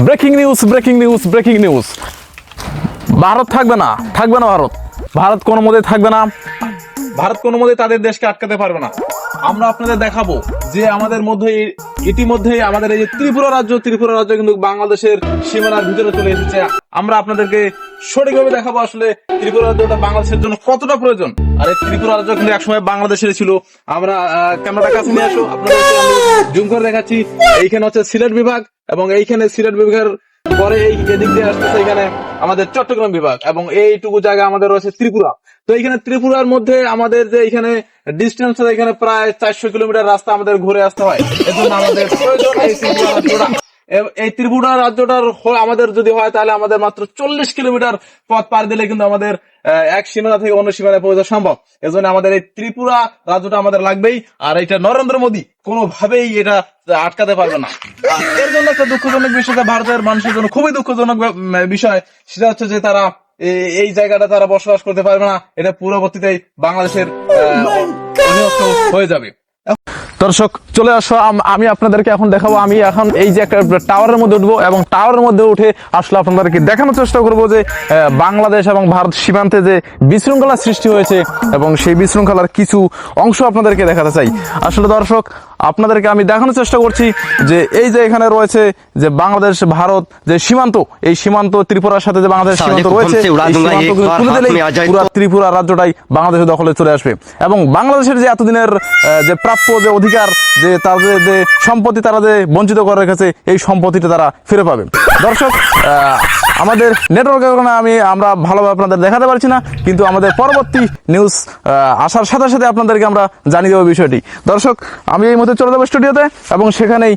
Breaking news breaking news breaking news Bharat থাকবে না থাকবে না ভারত। ভারত কোনো মধ্যে থাকবে না। ভারত কোনো মতে তাদের দেশকে আটকাতে পারবে না। আমরা আপনাদের দেখাবো যে আমাদের মধ্যে ইতিমধ্যেই আমাদের এই যে ত্রিপুরা রাজ্য ত্রিপুরা রাজ্য কিন্তু বাংলাদেশের সীমানার ভিতরে চলে এসেছে। আমরা আপনাদেরকে সঠিকভাবে দেখাবো আসলে ত্রিপুরা রাজ্যটা বাংলাদেশের জন্য কতটা প্রয়োজন। আর এই ত্রিপুরা রাজ্য কিন্তু একসময় বাংলাদেশের ছিল। আমরা ক্যামেরাটা কাছে নিয়ে আসো। আপনাদেরকে আমি জুম করে দেখাচ্ছি। এইখানে হচ্ছে সিলেট বিভাগ এবং এইখানে সিলেট বিভাগের পরে এই এদিক দিয়ে আসতেছে এখানে আমাদের চট্টগ্রাম বিভাগ এবং এইটুকু জায়গা আমাদের রয়েছে ত্রিপুরা। তো এখানে ত্রিপুরার মধ্যে আমাদের যে এখানে ডিস্টেন্স এখানে প্রায় চারশো কিলোমিটার রাস্তা আমাদের ঘুরে আসতে হয়। এজন্য আমাদের এই ত্রিপুরা রাজ্যটার আমাদের যদি হয় তাহলে আমাদের মাত্র চল্লিশ কিলোমিটার পথ পার দিলে কিন্তু আমাদের এক সীমানা থেকে অন্য সীমানায় পৌঁছা সম্ভব। এজন্য আমাদের এই ত্রিপুরা রাজ্যটা আমাদের লাগবেই। আর এটা নরেন্দ্র মোদী কোনোভাবেই এটা আটকাতে পারবে না। এর জন্য একটা দুঃখজনক বিষয় ভারতের মানুষের জন্য খুবই দুঃখজনক বিষয়। সেটা হচ্ছে যে তারা এই জায়গাটা তারা বসবাস করতে পারবে না। এটা পূর্ববর্তীতে বাংলাদেশের হয়ে যাবে। দর্শক চলে আসো। আমি আপনাদেরকে এখন দেখাবো। আমি এখন এই যে একটা টাওয়ারের মধ্যে উঠবো এবং টাওয়ারের মধ্যে উঠে আসলে আপনাদেরকে দেখানোর চেষ্টা করব যে আহ, বাংলাদেশ এবং ভারত সীমান্তে যে বিশৃঙ্খলা সৃষ্টি হয়েছে এবং সেই বিশৃঙ্খলার কিছু অংশ আপনাদেরকে দেখাতে চাই। আসলে দর্শক আপনাদেরকে আমি দেখানোর চেষ্টা করছি যে এই যে এখানে রয়েছে যে বাংলাদেশ ভারত যে সীমান্ত এই সীমান্ত ত্রিপুরার সাথে যে বাংলাদেশ সীমান্ত রয়েছে ত্রিপুরা রাজ্যটাই বাংলাদেশের দখলে চলে আসবে। এবং বাংলাদেশের যে এতদিনের যে প্রাপ্য যে অধিকার যে তাদের যে সম্পত্তি তারা যে বঞ্চিত করে রেখেছে এই সম্পত্তিটা তারা ফিরে পাবে। দর্শক আমাদের নেটওয়ার্কের কারণে আমি, আমরা ভালোভাবে আপনাদের দেখাতে পারছি না, কিন্তু আমাদের পরবর্তী নিউজ আসার সাথে সাথে আপনাদেরকে আমরা জানিয়ে দেবো বিষয়টি। দর্শক, আমি এই মুহূর্তে চলে যাব স্টুডিওতে এবং সেখানেই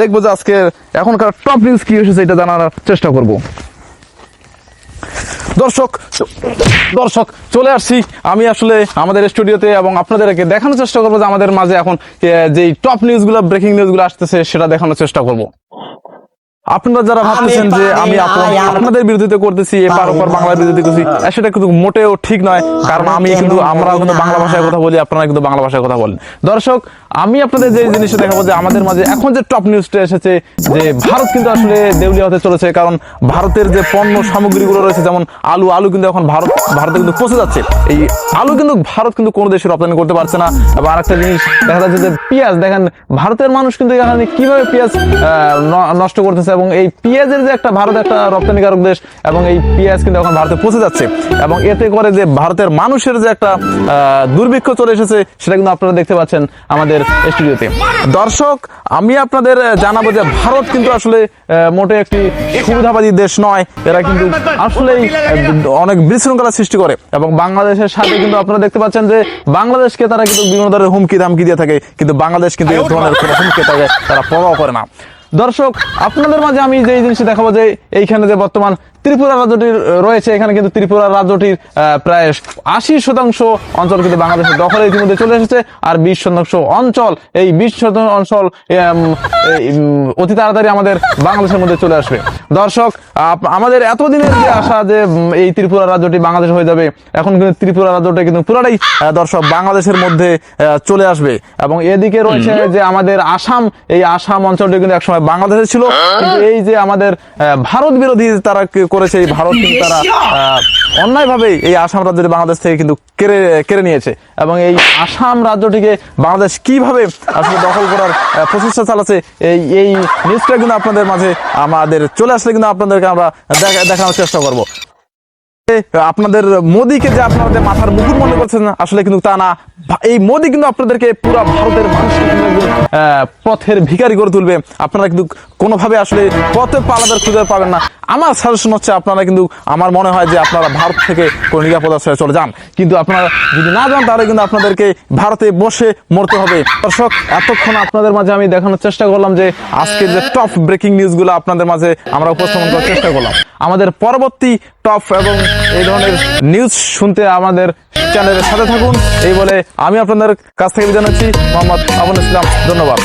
দেখব যে আজকে এখনকার টপ নিউজ কি এসেছে এটা জানার চেষ্টা করব। দর্শক দর্শক, চলে আসছি। আমি আসলে আমাদের স্টুডিওতে এবং আপনাদেরকে দেখানোর চেষ্টা করব যে আমাদের মাঝে এখন যেই টপ নিউজগুলো ব্রেকিং নিউজগুলো আসতেছে, সেটা দেখানোর চেষ্টা করব। আপনারা যারা ভাবতেছেন যে আমি আপনাদের বিরোধিতা করতেছি এপার ওপার বাংলার বিরোধিতা করছি সেটা কিন্তু মোটেও ঠিক নয় কারণ আমি কিন্তু আমরাও কিন্তু বাংলা ভাষায় কথা বলি আপনারা কিন্তু বাংলা ভাষায় কথা বলেন। দর্শক আমি আপনাদের যে জিনিসটা দেখাবো যে আমাদের মাঝে এখন যে টপ নিউজটা এসেছে যে ভারত কিন্তু আসলে দেউলিয়া হতে চলেছে কারণ ভারতের যে পণ্য সামগ্রীগুলো রয়েছে যেমন আলু আলু কিন্তু এখন ভারত ভারতে কিন্তু পচে যাচ্ছে। এই আলু কিন্তু ভারত কিন্তু কোনো দেশে রপ্তানি করতে পারছে না। এবং আরেকটা জিনিস দেখা যাচ্ছে যে পেঁয়াজ দেখেন ভারতের মানুষ কিন্তু এখানে কীভাবে পেঁয়াজ নষ্ট করতেছে এবং এই পেঁয়াজের যে একটা ভারত একটা রপ্তানিকারক দেশ এবং এই পেঁয়াজ কিন্তু এখন ভারতে পচে যাচ্ছে এবং এতে করে যে ভারতের মানুষের যে একটা দুর্ভিক্ষ চলে এসেছে সেটা কিন্তু আপনারা দেখতে পাচ্ছেন আমাদের স্টুডিওতে। দর্শক, আমি আপনাদের জানাব যে ভারত কিন্তু আসলে মোটে একটি সুবিধাবাদী দেশ নয়। এরা কিন্তু আসলেই অনেক বিশৃঙ্খলা সৃষ্টি করে এবং বাংলাদেশের সাথে কিন্তু আপনারা দেখতে পাচ্ছেন যে বাংলাদেশকে তারা কিন্তু বিভিন্ন ধরনের হুমকি ধামকি দিয়ে থাকে, কিন্তু বাংলাদেশ কিন্তু এই ধরনের কোনো হুমকি তারা পরোয়া করে না। দর্শক আপনাদের মাঝে আমি যে জিনিসটা দেখাবো যে এইখানে যে বর্তমান ত্রিপুরা রাজ্যটির রয়েছে এখানে কিন্তু ত্রিপুরা রাজ্যটির প্রায় আশি শতাংশ অঞ্চল কিন্তু বাংলাদেশের দখলে ইতিমধ্যে চলে এসেছে আর বিশ শতাংশ অঞ্চল এই বিশ শতাংশ অঞ্চল অতি তাড়াতাড়ি আমাদের বাংলাদেশের মধ্যে চলে আসবে। দর্শক আমাদের এতদিনের যে আশা যে এই ত্রিপুরা রাজ্যটি বাংলাদেশ হয়ে যাবে এখন কিন্তু ত্রিপুরা রাজ্যটা কিন্তু পুরাটাই দর্শক বাংলাদেশের মধ্যে চলে আসবে। এবং এদিকে রয়েছে যে আমাদের আসাম এই আসাম অঞ্চলটি কিন্তু একসময় বাংলাদেশে ছিল কিন্তু এই যে আমাদের ভারত বিরোধী তারা করেছে এই ভারত কিন্তু তারা আহ, অন্যায়ভাবে এই আসাম রাজ্যটি বাংলাদেশ থেকে কিন্তু কেড়ে কেড়ে নিয়েছে। এবং এই আসাম রাজ্যটিকে বাংলাদেশ কীভাবে আসলে দখল করার প্রচেষ্টা চালাচ্ছে এই এই নিউজটা কিন্তু আপনাদের মাঝে আমাদের চলে আসলে কিন্তু আপনাদেরকে আমরা দেখা- দেখানোর চেষ্টা করব। আপনাদের মোদীকে যে আপনাদের মাথার মুকুট মনে করছেন আসলে কিন্তু তা না। এই মোদী কিন্তু আপনাদেরকে পুরো ভারতের মানুষকে পথের ভিখারি করে তুলবে। আপনারা কিন্তু কোনোভাবে আসলে পথে পালাদের খুঁজে পাবেন না। আমার সাজেশন হচ্ছে আপনারা কিন্তু, আমার মনে হয় যে আপনারা ভারত থেকে কোনো নিরাপদ আশ্রয়ে চলে যান। কিন্তু আপনারা যদি না যান, তাহলে কিন্তু আপনাদেরকে ভারতে বসে মরতে হবে। দর্শক, এতক্ষণ আপনাদের মাঝে আমি দেখানোর চেষ্টা করলাম যে আজকের যে টপ ব্রেকিং নিউজগুলো আপনাদের মাঝে আমরা উপস্থাপন করার চেষ্টা করলাম। আমাদের পরবর্তী টপ এবং এই ধরনের নিউজ শুনতে আমাদের চ্যানেলের সাথে থাকুন। এই বলে আমি আপনাদের কাছ থেকে জানাচ্ছি নিচ্ছি। মোহাম্মদ আবুল ইসলাম, ধন্যবাদ।